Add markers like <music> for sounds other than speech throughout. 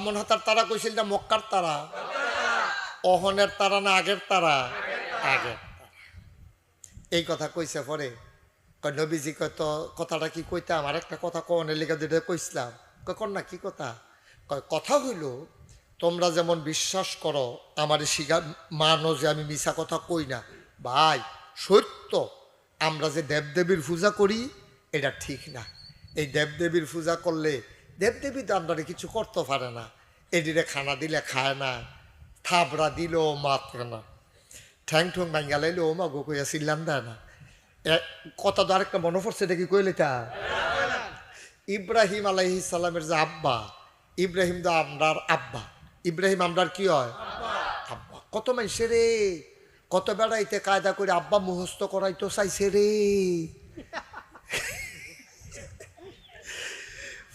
ব্রাহ্মণ হাতার তারা কইছিল না মক্কার তারা। অহনের তারা না আগের তারা? আগের। এই কথা কইছে পরে। নবীজি কয়, তো কথাটা কি কইতাম আর একটা কথা কনের লিখে যেটা কইছিলাম। কয় না, কি কথা? কয়, কথা হইল, তোমরা যেমন বিশ্বাস করো, আমার শিখা, মানো যে আমি মিশা কথা কই না। ভাই, সত্য, আমরা যে দেবদেবীর পূজা করি, এটা ঠিক না। এই দেবদেবীর পূজা করলে দেবদেবী আমরা কিছু করতে পারে না। এদিকে খানা দিলে খায় না, থাবড়া দিলেও মাত্রে না। ঠ্যাং ঠুং ভাঙ্গা লাইলে ও মা গো কইয়া দেয় না। কথা তো আরেকটা মনে পড়ছে, এটা কি কইলে তা ইব্রাহিম আলাইহি সালামের যে আব্বা, ইব্রাহিম দা আমরার আব্বা। ইব্রাহিম আমরার কি হয়? আব্বা। কত মাইসে রে, কত বেড়াইতে কায়দা করে আব্বা মুহস্ত করাইতো চাইছে রে।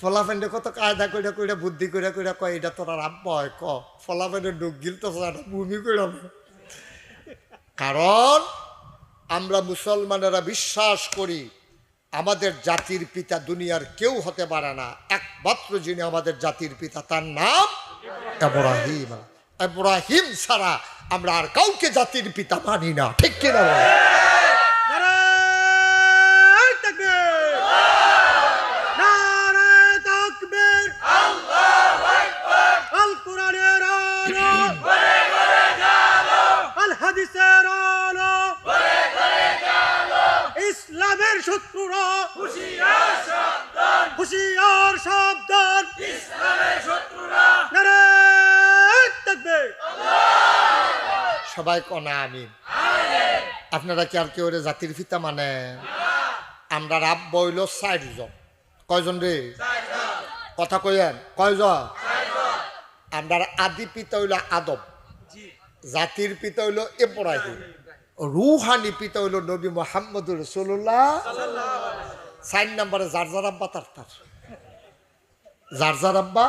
ফলাফেন্ডে কত কায়দা করে করে বুদ্ধি করে করে কয়, এটা তোর আব্বা হয়, ক। ফলাফেন্ডে ডুব গিল তো ভূমি করে কারণ আমরা মুসলমানেরা বিশ্বাস করি, আমাদের জাতির পিতা দুনিয়ার কেউ হতে পারে না। একমাত্র যিনি আমাদের জাতির পিতা, তার নাম এব্রাহিম এব্রাহিম ছাড়া আমরা আর কাউকে জাতির পিতা মানি না। ঠিক কিনা কনা আমি। আপনারা কি আর কেউ জাতির পিতা মানে? আমরা রাব বইল চারজন কয়জন রে? কথা কইয়েন। কয়জন? আমরা আদি পিতা হইল আদম। জাতির পিতা হইল ইব্রাহিম। রুহানি পিতা হইল নবী মোহাম্মদ রসুল্লাহ চার নম্বরে যার যার আব্বা তার তার। যার যার আব্বা?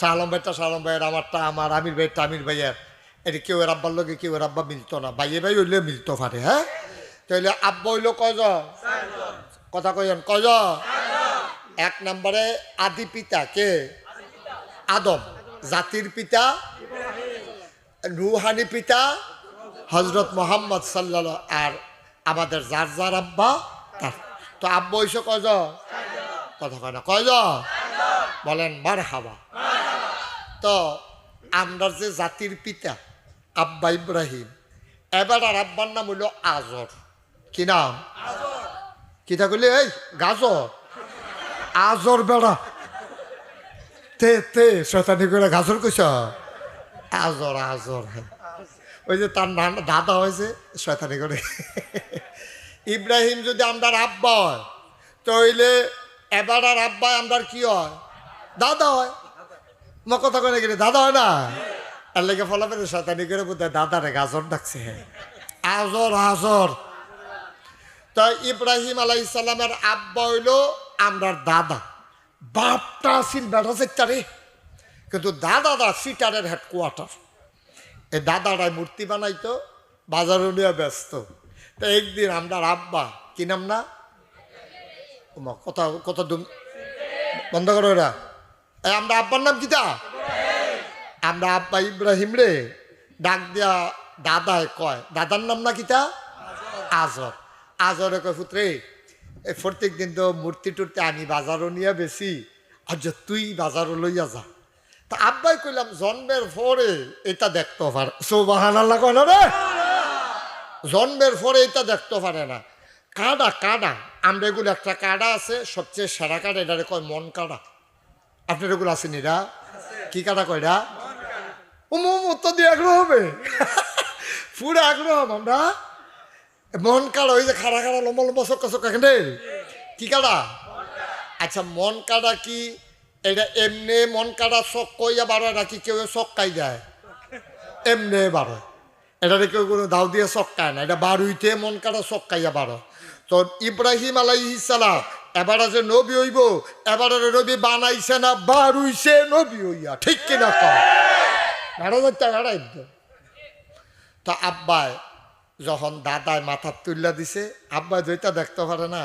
শাহলম ভাইটা শাহলম ভাইয়ের আমারটা, আমার আমির ভাইটা, আমির ভাইয়ের। এটা কেউ এর আব্বার লগে, কেউ এর আব্বা মিলতো না। ভাইয়ে ভাই হইলে মিলতে পারে হ্যাঁ? তাহলে আব্বা হইল কয়জন? কথা কইন কয়জন? এক নম্বরে আদি পিতা, কে? আদম। জাতির পিতা, রুহানি পিতা হজরত মোহাম্মদ সাল্লাহ আর আমাদের যার যার আব্বা, তার। তো আব্বা হইছে কয়জন? কথা কয় না, কয়জন? বলেন মার হাবা তো আমরা যে জাতির পিতা আব্বা ইব্রাহিম। এবার আর আব্বার নাম হইল আজর। কি নাম? কিতা কইলে? এই, গাজর। আজর বেড়া। তে তে শতানি করে গাজর কইস আজর আজর হ্যাঁ। ওই যে তার নাম, দাদা হয়েছে, শয়তানি করে। ইব্রাহিম যদি আমরার আব্বা হয় তাহলে এবার আর আব্বা আমরার কি হয়? দাদা হয়। মা কথা করে গেলে দাদা হয় না? আর লেগে ফলাফের শয়তানি করে বোধ দাদারে গাজর ডাকছে। আজর আজর। তা ইব্রাহিম আলাই ইসালামের আব্বা হইল আমরার দাদা। বাপটা আসিল বেড়া সেটারে কিন্তু দাদারা সিটারের হেডকোয়ার্টার এই দাদারাই মূর্তি বানাইতো, বাজারে নিয়ে ব্যস্ত। তো একদিন আমরা আব্বা, কি নাম না? কথা দুম বন্ধ করো এরা আমরা আব্বার নাম কিতা আমরা আব্বা ইব্রাহিম রে, ডাক দিয়া দাদায় কয়, দাদার নাম না কিতা আজর। আজরে কয়, পুত্রে প্রত্যেক দিন তো মূর্তি টুর্তি আনি, বাজারও নিয়ে বেশি আর যে তুই বাজারও লইয়া যা। তা আব্বাই কইলাম, জন্মের পরে এটা দেখতে পারে। সৌবাহান আল্লাহ কয় না রে? জন্মের পরে এটা দেখতে পারে না। কাডা কাডা। আমরা এগুলো একটা কাডা আছে, সবচেয়ে সেরা কাডা, এটারে কয় মন কাডা। আপনার এগুলো আছে নিরা কি কাডা কয়টা ও মো উত্তর দিয়ে আগ্রহ হবে? <laughs> পুরো আগ্রহ হব আমরা। মন কাড়া, ওই যে খাড়া খাড়া, লম্বা লম্বা চক্কা চক্কা কেন কি কাড়া? আচ্ছা মন কাড়া কি? এটা এমনি মন কাড়া চক কইয়া বারো নাকি কেউ চক্কাই যায় এমনি বারো এটাতে কেউ কোনো দাও দিয়ে চক্কায় না। এটা বারুইতে মন কাড়া চক্কাইয়া বারো তো ইব্রাহিম আলাইসালাম এবারে যে নবী হইব, এবারে নবী বানাইছে না, বারুইছে নবী হইয়া। ঠিক কিনা কম ভাড়া যাচ্ছে ভাড়া আব্বায় যখন দাদায় মাথা তুল্লা দিছে আব্বা যেটা দেখতে পারে না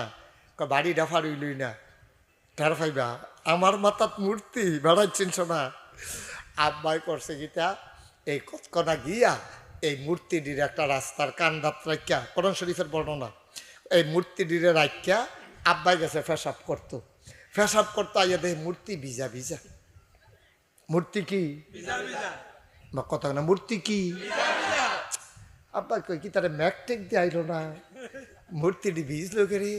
বাড়ি ডাফার উইলই না। টের আমার মাথাত মূর্তি বেড়াচ্ছিস না? আব্বাই করছে গীতা, এই কতকনা গিয়া এই মূর্তি মূর্তিটির একটা রাস্তার কান্দাত রাখিয়া কোরআন শরীফের বর্ণনা, এই মূর্তি মূর্তিটিরে রাখিয়া আব্বাই গেছে ফেসাব করতো। ফেসাব করতো আইয়া দেখে মূর্তি ভিজা ভিজা। মূর্তি কি? বা কথা না, মূর্তি কি? আব্বা কই কি তারা ম্যাক টেক দিয়ে আইলো না? মূর্তিটি ভিজলো রে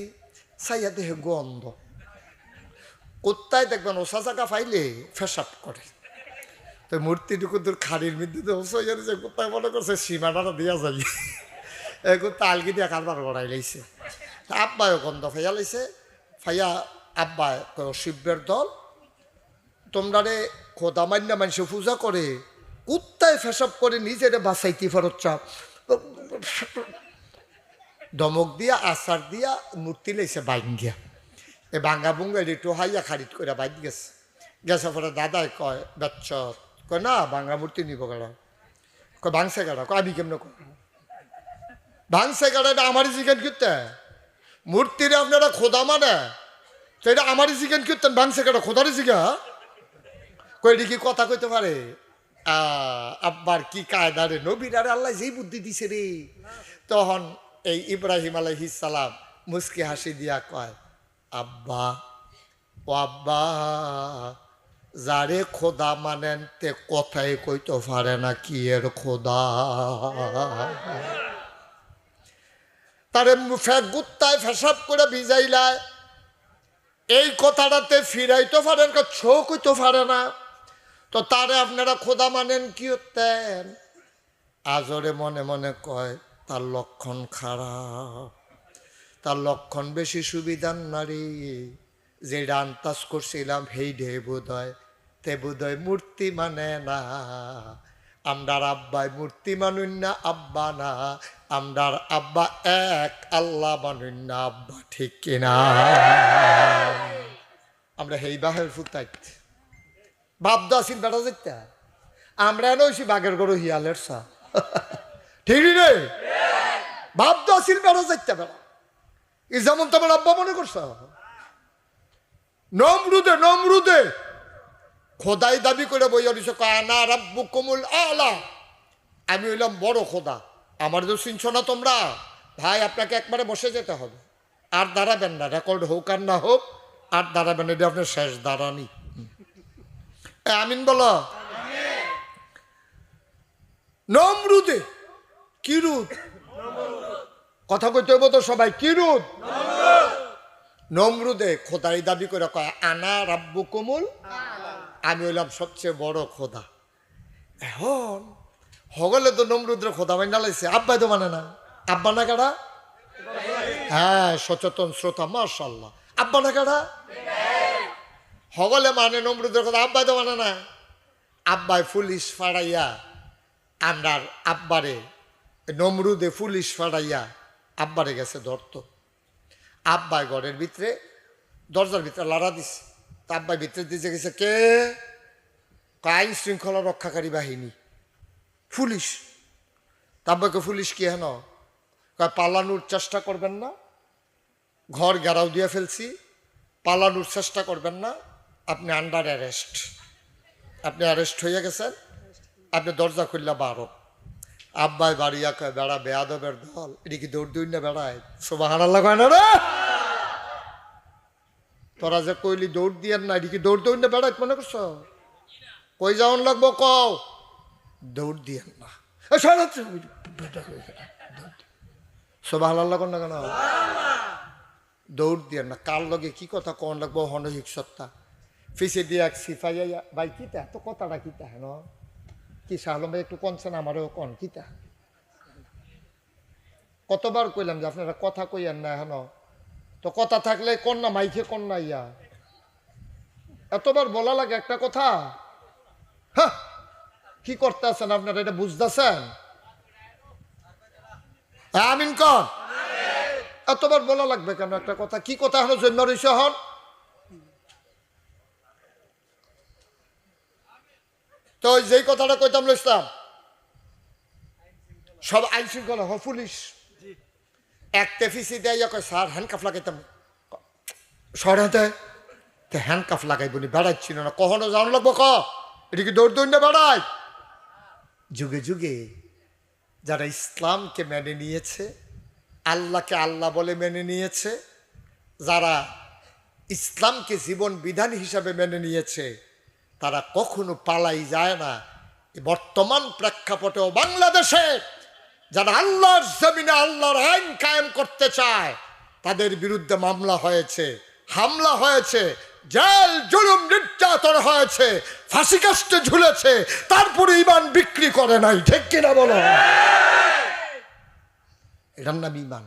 সাইয়া দেহে গন্ধ। কোথায় দেখবেন ওষা জায়গা পাইলে ফেসাব করে। তো মূর্তিটুকু দূর খাড়ির মধ্যে তো ওসাইয়ার যে কোথায় মনে করছে সীমানাটা দিয়া যাই এখন তালকি দিয়ে কারবার গড়াই লাইছে। আব্বায়ও গন্ধ ফাইয়া লাইছে, ফাইয়া আব্বা কয় শিব্যের দল তোমরা রে খোদা মান্য মানুষ পূজা করে কুত্তায় ফেসব করে নিজের বাসাইতে ফেরত চাপ দমক দিয়া আচার দিয়া, মূর্তি লাইছে বাইন গিয়া এ বাঙ্গা বুঙ্গা একটু হাইয়া খারিদ করে বাইন গেছে। গেছে পরে দাদাই কয় বেচ্চ কয়, না, বাঙ্গা মূর্তি নিব গেলা। কয়, ভাঙছে গেলা। কয়, আমি কেমন কর ভাঙছে গেলা, এটা আমারই চিকেন করতে মূর্তিরে আপনারা খোদা মানে? তো এটা আমারই চিকেন করতেন ভাঙছে গেলা, খোদারই চিকা কইটি কি কথা কইতে পারে? আব্বার কি কায়দা রে? নবীর আরে আল্লাহ যেই বুদ্ধি দিছে রে। তখন এই ইব্রাহিম সালাম মুসকি হাসি দিয়া কয়, আব্বা, ও আব্বা, যারে খোদা মানেন তে কথাই কইতে পারে না কি এর খোদা। তারে ফেক গুত্তায় ফেসাব করে ভিজাইলায়। এই কথাটাতে ফিরাইতে পারেন ছো কইতে পারে না। তো তারে আপনারা খোদা মানেন কি হতেন আজরে মনে মনে কয়, তার লক্ষণ খারাপ। তার লক্ষণ বেশি সুবিধার নারী। যেটা আন্তাজ করছিলাম হেই ঢে বোধয় তে বোধয় মূর্তি মানে না। আমরার আব্বাই মূর্তি মানুন না, আব্বা না। আমরার আব্বা এক, আল্লাহ মানুন না, আব্বা ঠিক কিনা? আমরা হেই বাহের ফুতাইত বাপ দাসিন বেটা যেতে আমরা এনে নইছি বাঘের গরু হিয়ালের সা ঠিক রে বাপ দাসিন বেটা যেতে বেড়া। এই যেমন তোমার আব্বা মনে করছ? নমরুদে নমরুদে। খোদাই দাবি করে বইয়া দিছে কানা রাব্বু কুমুল আলা। আমি হইলাম বড় খোদা। আমার তো চিনছ না তোমরা? ভাই, আপনাকে একবারে বসে যেতে হবে। আর দাঁড়াবেন না, রেকর্ড হোক আর না হোক, আর দাঁড়াবেন এটা আপনার শেষ দাঁড়ানি। আমিন বলো। নমরুদে। কি রুদ কথা কইতে হইব তো সবাই কি রুদ নমরুদে। খোদাই দাবি করে কয়, আনা রাব্বু কুমুল আমি হইলাম সবচেয়ে বড় খোদা। এখন, হগলে তো নমরুদ্রে খোদা মাইনা লাইছে। আব্বাই তো মানে না। আব্বা না কারা? হ্যাঁ সচেতন শ্রোতা মার্শাল্লাহ আব্বা না কারা? হগলে মানে নমরুদের কথা আব্বাই তো মানে না। আব্বাই পুলিশ ফাড়াইয়া আমরার আব্বারে, নমরুদে পুলিশ ফাড়াইয়া আব্বারে গেছে ধরত। আব্বাই ঘরের ভিতরে, দরজার ভিতরে লাড়া দিছে। তা আব্বাই ভিতরে দিতে গেছে কে? আইন শৃঙ্খলা রক্ষাকারী বাহিনী। পুলিশ। তা আব্বাকে পুলিশ কি হেন? পালানোর চেষ্টা করবেন না। ঘর গেরাও দিয়ে ফেলছি। পালানোর চেষ্টা করবেন না। আপনি আন্ডার অ্যারেস্ট আপনি অ্যারেস্ট হয়ে গেছেন। আপনি দরজা খুললা বারো। আব্বাই বাড়িয়া কয়, বেড়া, বেয়াদবের দল, এটি কি দৌড় দৌড় না বেড়ায়? সোভা হারাল্লা কয়, না তোরা যে কইলি দৌড় দিয়েন না, এটি কি দৌড় দৌড় না বেড়ায়? মনে করছ? কই যাওয়ান লাগবো, কও। দৌড় দিয়েন না। সোভা হারাল্লা না কেন? দৌড় দিয়ে না। কার লগে কি কথা কন লাগবো? হনহিক সত্তা। ফিসে দিয়ে সিফাইয়া ভাই, কিতা? তো কথাটা কিতা হেন? কি সাহলম ভাই একটু কনছেন আমারও কন, কিতা? কতবার কইলাম যে আপনারা কথা কইয়েন না হেন? তো কথা থাকলে কন না, মাইকে কন না ইয়া? এতবার বলা লাগে একটা কথা? হ্যাঁ কি করতে আছেন আপনারা, এটা বুঝতেছেন? আমিন কন? এতবার বলা লাগবে কেন একটা কথা? কি কথা হলো জন্ম রইছে হন? তো যেই কথাটা কইতাম ইসলাম সব আইন শৃঙ্খলা হ পুলিশ। এক তেফিসি দেয় কয় স্যার হ্যান্ড কাফ লাগাইতাম। সর হাতে হ্যান্ড কাফ লাগাইব নি বেড়াচ্ছিল না। কখনো জানো লাগবো ক? এটা কি দৌড় দৌড়ে বেড়ায় যুগে যুগে যারা ইসলামকে মেনে নিয়েছে আল্লাহকে আল্লাহ বলে মেনে নিয়েছে যারা ইসলামকে জীবন বিধান হিসাবে মেনে নিয়েছে তারা কখনো পালাই যায় না। বর্তমান প্রেক্ষাপটেও বাংলাদেশে যারা আল্লাহর জমিনে আল্লাহর আইন কায়েম করতে চায়, তাদের বিরুদ্ধে মামলা হয়েছে, হামলা হয়েছে, জেল, জুলুম, নির্যাতন হয়েছে, ফাঁসি কাস্টে ঝুলেছে, তারপরে ইমান বিক্রি করে নাই, ঠিক কিনা বলো? এটার নাম ইমান।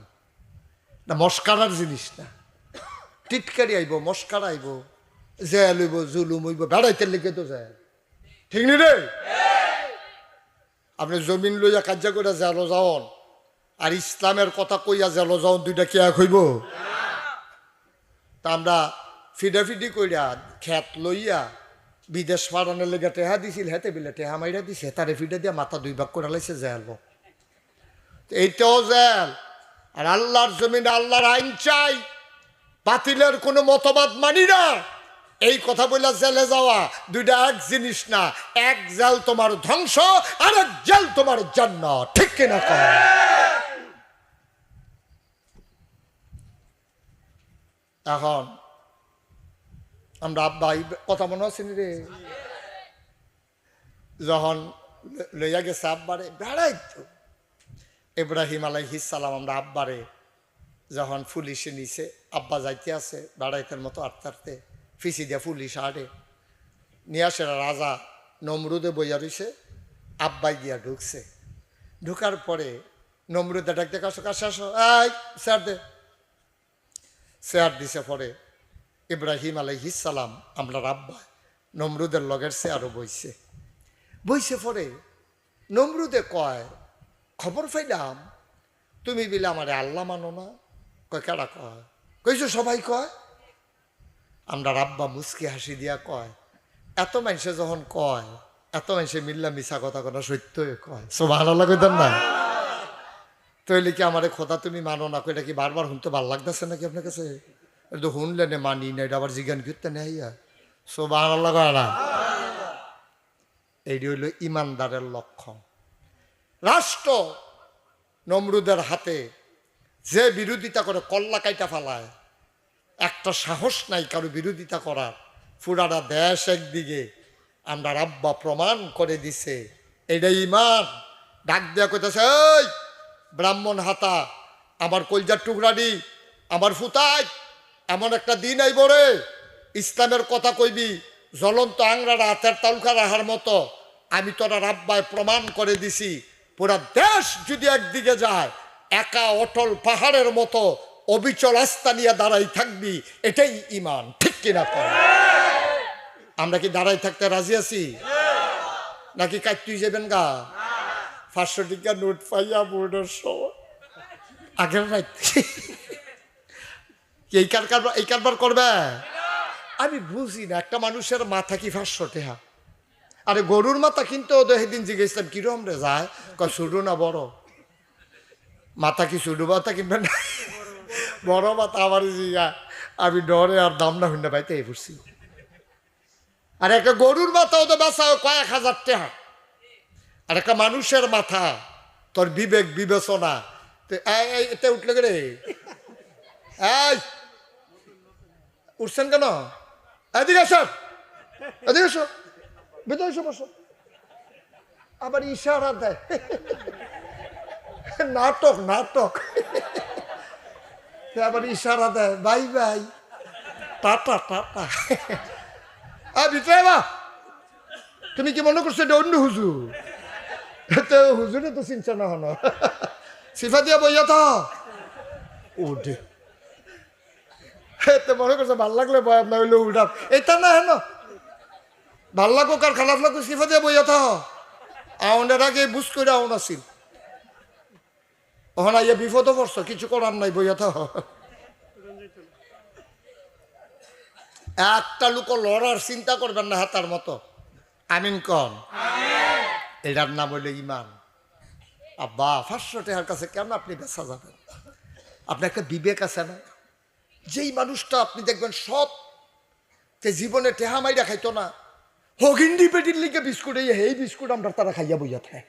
না, মস্কারার জিনিস না। টিটকারি আইব, মস্কার আইব। জেল হইব, জুলুম হইব, বেড়াইতে লেগে তো যায় ঠিক নি রে? আপনি জমিন লইয়া কার্য করে জেল যাওন, আর ইসলামের কথা কইয়া জেল যাওন, দুইটা কি এক হইব? তা আমরা ফিডাফিডি কইরা খেত লইয়া বিদেশ পাড়ানোর লেগে টেহা দিছিল, হেতে বিলে টেহা মাইরা দিছে তারে ফিডা দিয়া মাথা দুই ভাগ করে লাইছে জেল। এইটাও জেল। আর আল্লাহর জমিনে আল্লাহর আইন চাই, বাতিলের কোনো মতবাদ মানি না। এই কথা বলে জেলে যাওয়া দুইটা এক জিনিস না, এক জেল তোমার ধ্বংস আর এক জেল তোমার জন্য ঠিক কিনা কর এখন আমরা আব্বা কথা মনে আছে রে? যখন লইয়া গেছে আব্বারে বেড়াই তো ইব্রাহিম আলাইহিসালাম আমরা আব্বারে যখন পুলিশে নিছে, আব্বা যাইতে আছে বেড়াইতের মতো আটতে আটতে ফিসি দিয়া পুলিশ আড়ে নিয়ে রাজা নমরুদে বইয়া রইছে, আব্বাই গিয়া ঢুকছে। ঢুকার পরে নমরুদে ডাকতে কাছো কাছে আসো, এই, স্যার দে। চেয়ার দিছে পরে, ইব্রাহিম আলাইহিসালাম আমরা আব্বা নমরুদের লগের চেয়ারও বইছে। বইছে পরে, নমরুদে কয়, খবর পাইলাম, তুমি বিলে আমারে আল্লাহ মানো না। কয়, কেডা কয়? কইছো, সবাই কয় আমরা রাব্বা মুসকি হাসি দিয়া কয়, এত মানুষে যখন কয়, এত মানুষে মিল্লা মিশা কথা কথা সত্যই কয়। সো ভালো লাগতেন না তৈলে কি আমারে খোদা তুমি মানো না? কইটা কি বারবার শুনতে ভালো লাগতেছে নাকি আপনার কাছে? এটা তো শুনলে নে মানি না, এটা আবার জিজ্ঞান করতে নেই সো ভালো লাগা না? এইটি হইল ইমানদারের লক্ষণ। রাষ্ট্র নমরুদের হাতে যে বিরোধিতা করে কল্লা কাইটা ফালায় একটা সাহস নাই কারও বিরোধিতা করার। পুরাটা দেশ একদিকে, আমরা রাব্বা প্রমাণ করে দিছে। এটাই ইমান। ডাক দেয়া কইতেছে, এই, ব্রাহ্মণ হাতা, আমার কলজার টুকরাডি আমার ফুতাই এমন একটা দিন আইব রে। ইসলামের কথা কইবি, জ্বলন্ত আংরারা হাতের তালুকা রাখার মতো। আমি তোরা রাব্বায় প্রমাণ করে দিছি। পুরা দেশ যদি একদিকে যায়, একা অটল পাহাড়ের মতো অবিচল আস্থা নিয়ে দাঁড়াই থাকবি, এটাই ইমান ঠিক কিনা আমরা কি দাঁড়াই থাকতে রাজি আছি? নাকি কাটতুই যাবেন গা? পাঁচশো টিকা নোট পাইয়া বোর্ডের আগের এই কার কারবার, এই কারবার করবে? আমি বুঝি না, একটা মানুষের মাথা কি পাঁচশো টেহা আরে গরুর মাথা কিন্তু সেদিন জিজ্ঞেসলাম, কিরম রে যায়? কয় ছোটো না বড়। মাথা কি ছোটো মাথা কিনবে না? বড় মাথা আমার জিগা। আমি ডরে আর দাম না হইনা পাইতে এই পড়ছি আর একটা গরুর মাথাও তো বাসা কয়েক হাজার টাকা। আর একটা মানুষের মাথা, তোর বিবেক বিবেচনা। এতে উঠলে রে? এই, উঠছেন কেন? এদিকে আসো। এদিকে আসো। ভিতরে এসো, বসো। আবার ইশারা দেয়। নাটক নাটক। আবার ইশারা দেয় বাই বাই। টাটা টাটা আ, ভিতরে বা তুমি কি মনে করছ এটা অন্য হুজুর? তো হুজুরে তো চিনছে না হন। সিফা দিয়া বইয়া তো ওঠে তো মনে করছে ভালো লাগলে বয় না হইলে উল্টা এটা না হেন। ভালো লাগো কার খারাপ লাগো সিফা দিয়া বইয়া তো আউনের আগে বুঝ করে আউন আছিল। ওখানে ইয়ে বিপদও পড়ছো কিছু করার নাই বইয়া তো একটা লোক লড়ার চিন্তা করবেন না হাতার মতো। আমিন কন? এটার নাম হইল ইমান। আব্বা পাঁচশো টাকার কাছে কেন আপনি বেচা যাবেন? আপনার একটা বিবেক আছে না? যেই মানুষটা আপনি দেখবেন সব তে জীবনে টেহা মাইরা খাইতো না। হগিন্দি পেটির লিগে বিস্কুট এই বিস্কুট আমরা তারা খাইয়া বইয়া থাকে।